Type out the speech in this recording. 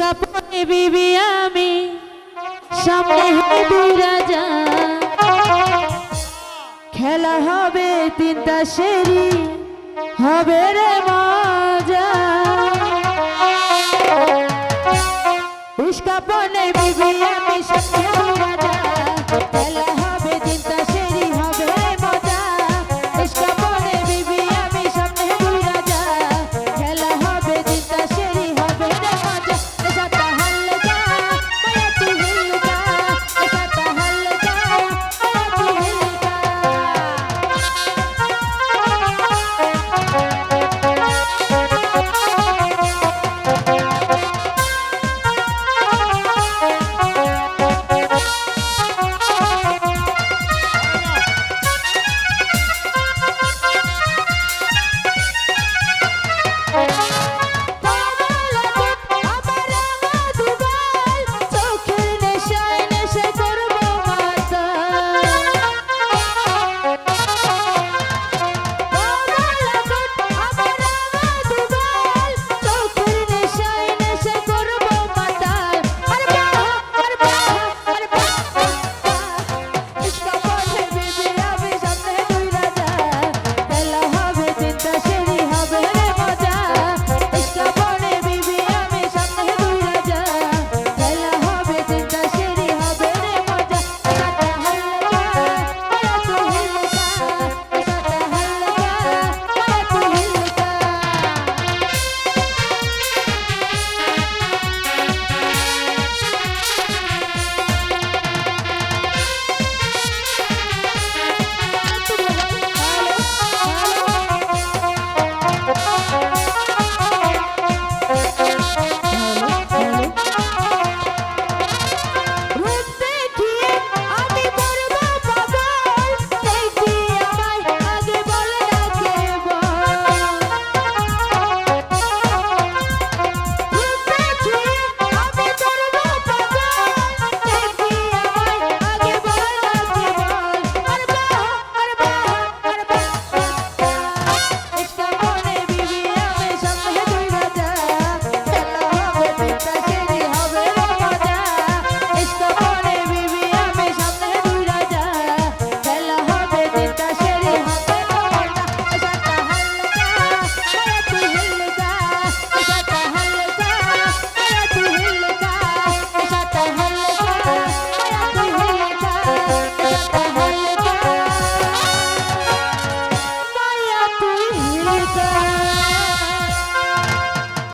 কাপড়ে বিবি আমি, সামনে দুই রাজা। খেলা হবে তিনটা সেরি হবে রে মজা। ইস্কাপনে বিবি আমি সামনে দুই রাজা।